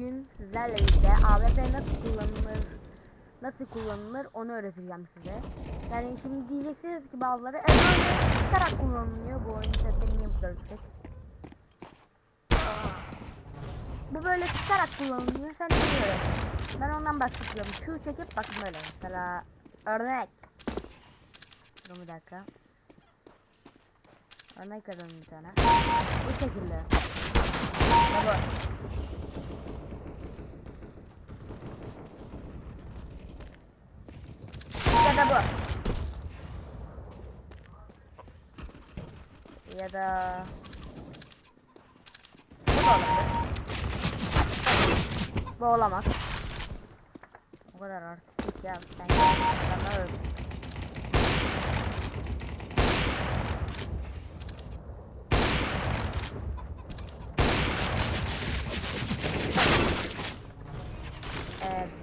bugün sizlerle birlikte AWP nasıl kullanılır nasıl kullanılır onu öğreteceğim size. Yani şimdi diyeceksiniz ki bazıları evet böyle sıkarak kullanılıyor bu oyun sesleri niye bu kadar yüksek? Bu böyle sıkarak kullanılıyor sen ne öğret? Ben ondan bahsediyorum. Q çekip bakın böyle mesela örnek. Dur bir dakika. Örnek verelim bir tane. Bu şekilde. Bu. Ya da bu. Ya da bu da olabilir. Bu olamaz. O kadar artistik ya. Sen gerçekten öldün.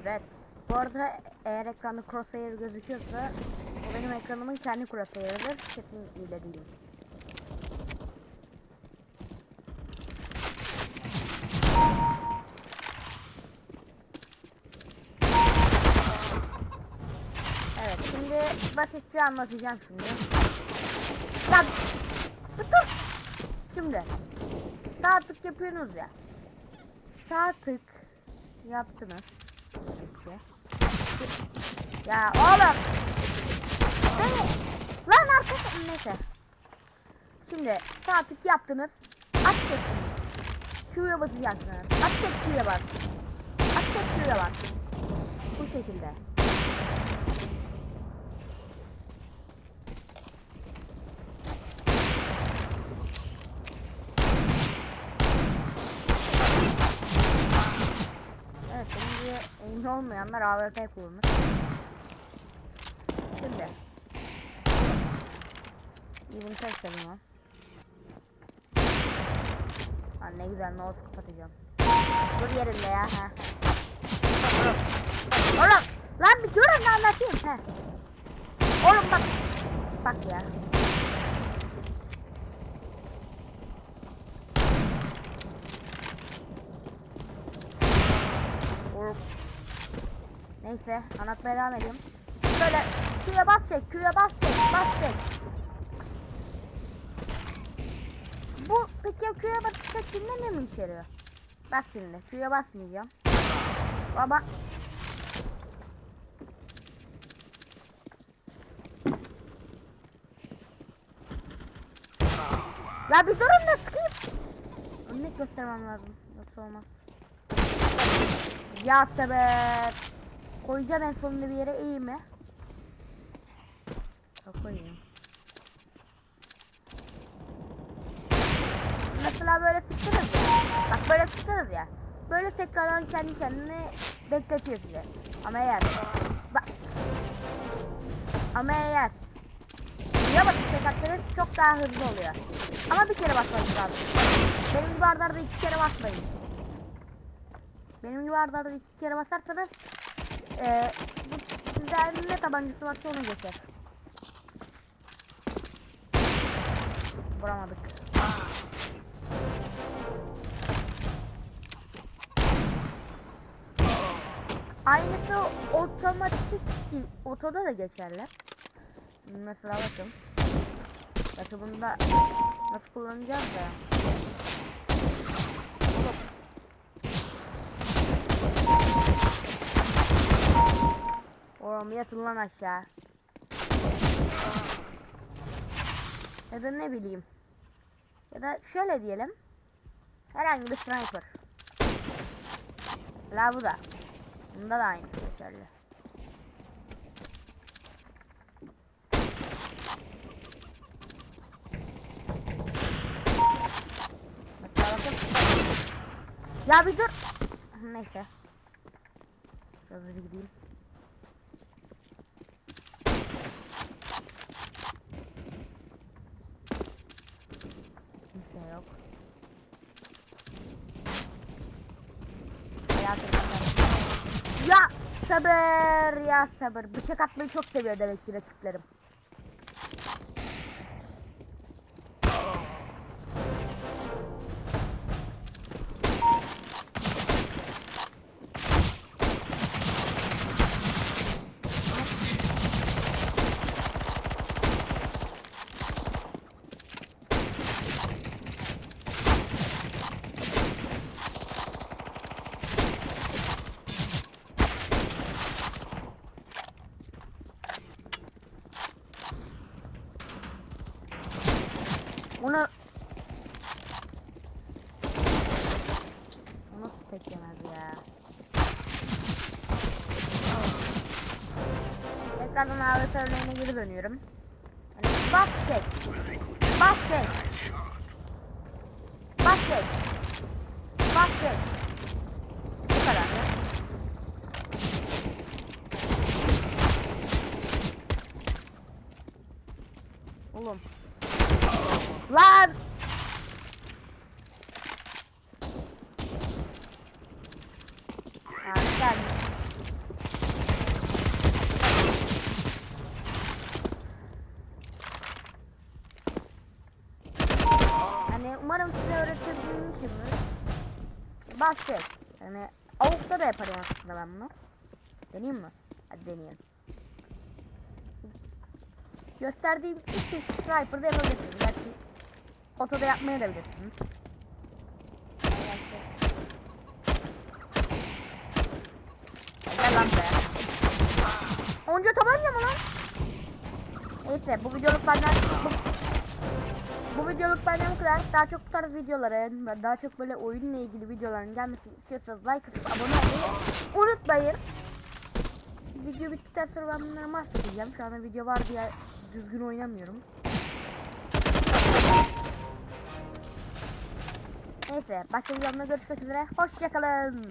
Evet. Bu arada eğer ekranda crosshair gözüküyorsa o benim ekranımın kendi crosshair'ıdır. Kesinlikle değil. Evet şimdi basitçe anlatacağım şimdi. Lan dur. Şimdi sağ tık yapıyorsunuz ya. Sağ tık yaptınız. Peki. Ya oğlum. Beni. Lan arkadaşım neyse. Şimdi sağ tık yaptınız. Çektiniz. Q'ya basacaksınız. Çek Q'ya bas. Çek Q'ya bas. Bu şekilde. Evet benim eğimli olmayanlar AWP kullanır. Şimdi. İyi bunu test edeyim ha. Lan ne güzel no scope atacağım. Dur yerinde ya. Ha. Oğlum lan bir durun da anlatayım. He. Oğlum bak. Bak ya. Oğlum. Neyse anlatmaya devam edeyim. Böyle Q'ya bas çek, Q'ya bas çek, bas çek. Bu peki ya Q'ya bas ne mi işe yarıyor? Bak şimdi Q'ya basmayacağım. Baba. Ya bir durun da sıkayım. Örnek göstermem lazım. Yoksa olmaz. Ya sebep. Koyacağım en sonunda bir yere iyi mi? Ha, koyayım. Mesela böyle sıktınız ya. Bak böyle sıktınız ya. Böyle tekrardan kendi kendine bekletiyor size. Ama eğer bak ama eğer ya basıp tekrarsanız çok daha hızlı oluyor. Ama bir kere basmanız lazım. Benim gibi arda arda iki kere basmayın. Benim gibi arda arda iki kere basarsanız eee bu sizde ne tabancası varsa onu geçer. Vuramadık. Aynısı otomatik otoda da geçerler. Mesela bakın. Bakın bunda nasıl kullanacağız da. Oğlum yatın lan aşağı. Ya da ne bileyim. Ya da şöyle diyelim. Herhangi bir sniper. Mesela bu da. Bunda da aynısı geçerli. Ya bir dur. Neyse. Biraz hızlı gideyim. Yok. Ya sabır ya sabır. Bıçak atmayı çok seviyor demek ki rakiplerim. Onu... O nasıl tek yemez ya? Tekrardan AWP örneğine geri dönüyorum. Hani bas çek. Bas çek. Bas çek. Bas çek. Bu kadar ya. Oğlum. Lan! Ha, gel. Hani umarım size öğretebilmişimdir. Basket. Yani avukta da yaparım aslında ben bunu. Deneyeyim mi? Hadi deneyelim. Gösterdiğim üç çeşit sniper'da yapabilirsiniz. Gerçi otoda yapmaya da bilirsiniz. Gel lan be. Onca tabanca mı lan? Neyse bu videoluk benden bu videoluk benden bu kadar. Daha çok bu tarz videoların ve daha çok böyle oyunla ilgili videoların gelmesini istiyorsanız like atıp abone olmayı unutmayın. Video bittikten sonra ben bunları mahvedeceğim. Şu anda video var diye düzgün oynamıyorum. Neyse başka videomda görüşmek üzere. Hoşçakalın.